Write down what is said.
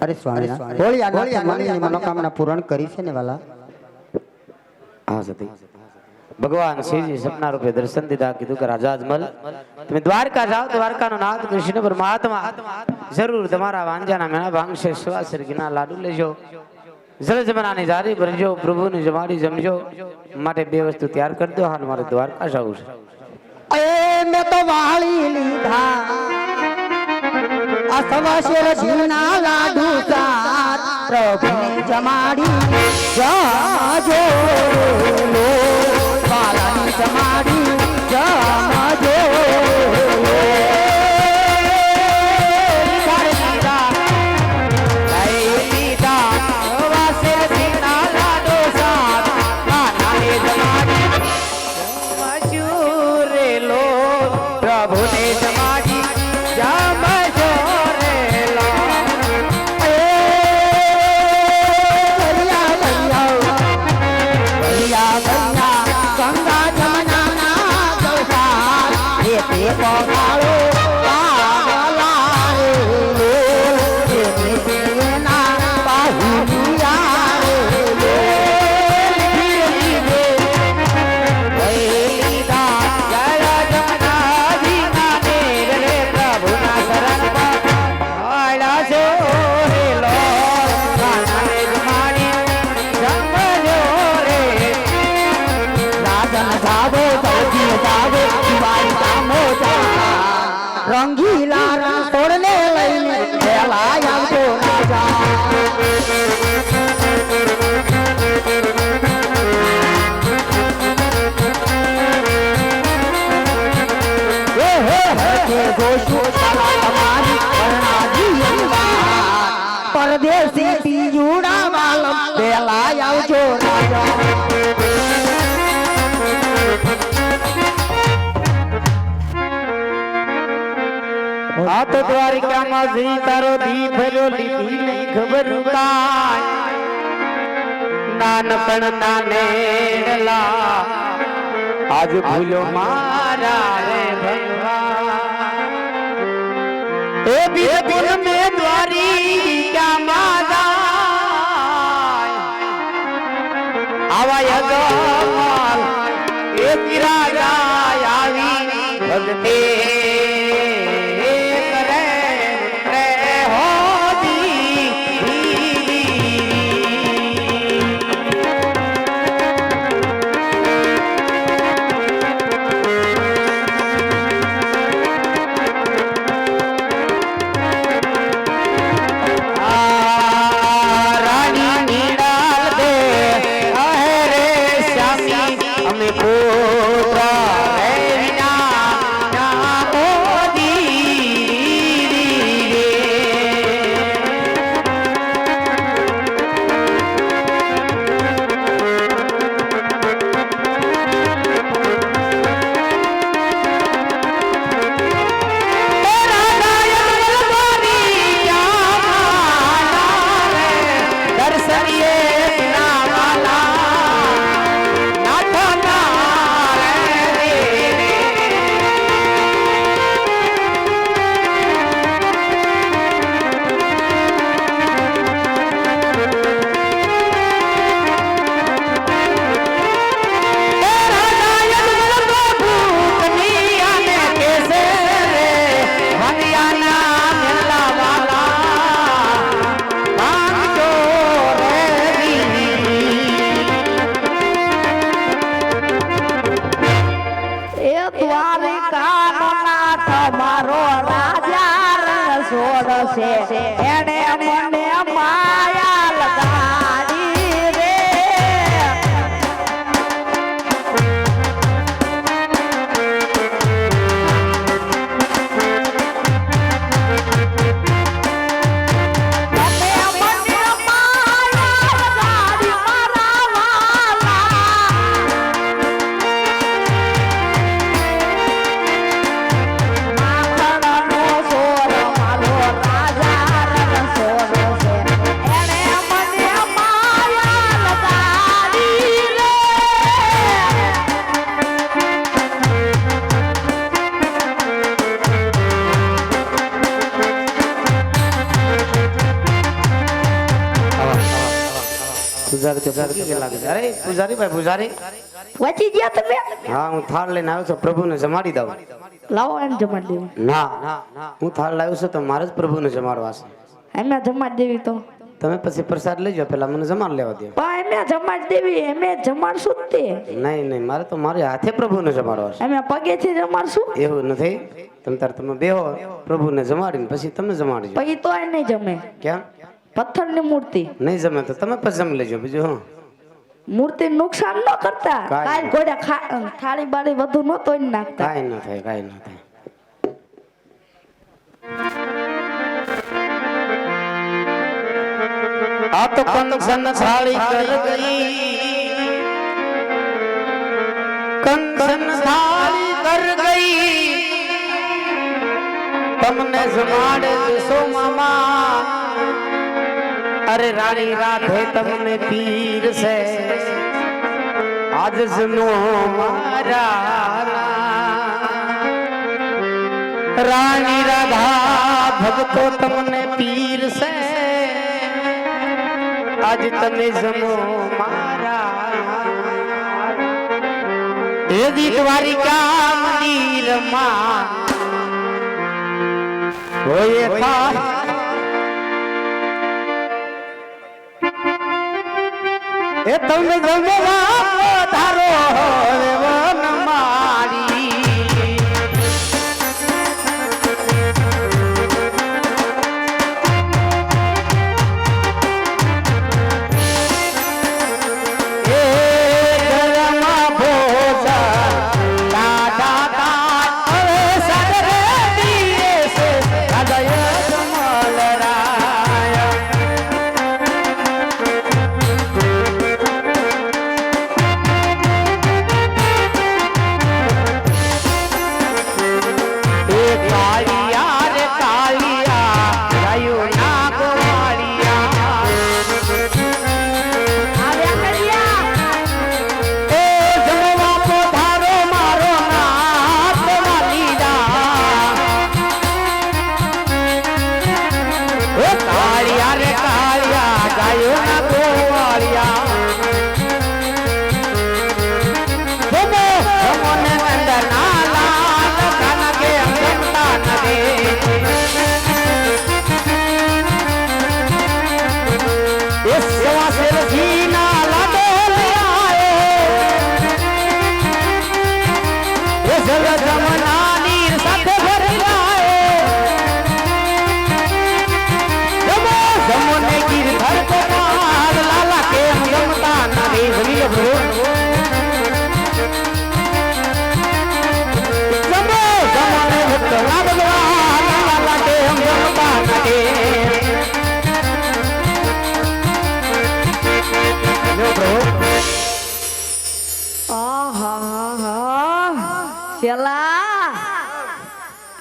અરે સ્વામી હોળી આગળ મનની મનોકામના પૂરણ કરી છે ને વાલા? હા સતી. ભગવાન શ્રીજી સપના રૂપે દર્શન દીધા કીધું કે રાજા અજમલ તમે દ્વારકા જાઓ દ્વારકાનો નાથ કૃષ્ણ પરમાત્મા જરૂર તમારા વાંજાના મેળા ભાંગશે સુવાસર ઘીના લાડુ લેજો. જળ જમનાની જારી ભરજો પ્રભુની જમાડી જમજો. માટે બે વસ્તુ તૈયાર કરી દો હાલ મારે દ્વારકા જવું છે. મેં તો વાળી લીધા. આ સવાશેર ઘીના લાડુ સાત પ્રભુને જમાડી. જાજો લો વાલાની જમાડી. જાજો લો. પરદેશી પીજુડા વાલમ પેલા આવજો રાજા. દ્વારિકામાં જઈ તારો દી ભર્યો લીધી નહીં ખબર કાય નાનપણ નાનેલા આજ ભૂલ્યો મારા રે ભગવાન. એ બીજપુર મે દ્વારિકામાં જાય. આવા યગમાલ એ રાજા આવી. ભગતે জীবনে পো નાથ મારો રાજા રંગ છોડશે એને મને પૂજારી તો પૂજારી કે લાગે અરે પૂજારી ભાઈ પૂજારી. વાંચી ગયા તમે? હા હું થાળ લઈને આવ્યો છું પ્રભુને જમાડી દઉં. લાવો એમ જમાડી દેવી. ના હું થાળ લાવ્યો છું તો મારે જ પ્રભુને જમાડવા છે. એમે જમાડી દેવી તો. તમે પછી પ્રસાદ લેજો પેલા મને જમાડ લેવા દો પણ એમે જમાડ દેવી એમે જમાડશું તે. નહીં નહીં મારે તો મારે હાથે પ્રભુને જમાડવા છે. એમે પગેથી જમાડશું? એવું નથી? તમે તાર તમે બેહો પ્રભુને જમાડીને પછી તમે જમાડજો. પછી તો એ નહીં જમે. કેમ? પથ્થરની મૂર્તિ. નહીં જમે તો તમે પછી જમી લેજો બીજું હું મૂર્તિ નુકસાન ન કરતા. કાઈ ગોડા થાળી બાળી વધુ ન તોડી નાખતા. કાઈ ન થાય કાઈ ન થાય. આ તો કંસન થાળી કર. ગઈ કંસન થાળી કર ગઈ. તમને જમાડે સો મામા? અરે રાણી રાધે તમને પીર છે. આજ જનો મારા રાણી રાધા ભક્તો તમને પીર છે. આજ તમે જમો મારા એ દ્વારિકા મંદિરમાં હોય એ તમે જમવા ધારો હવે વન 有了。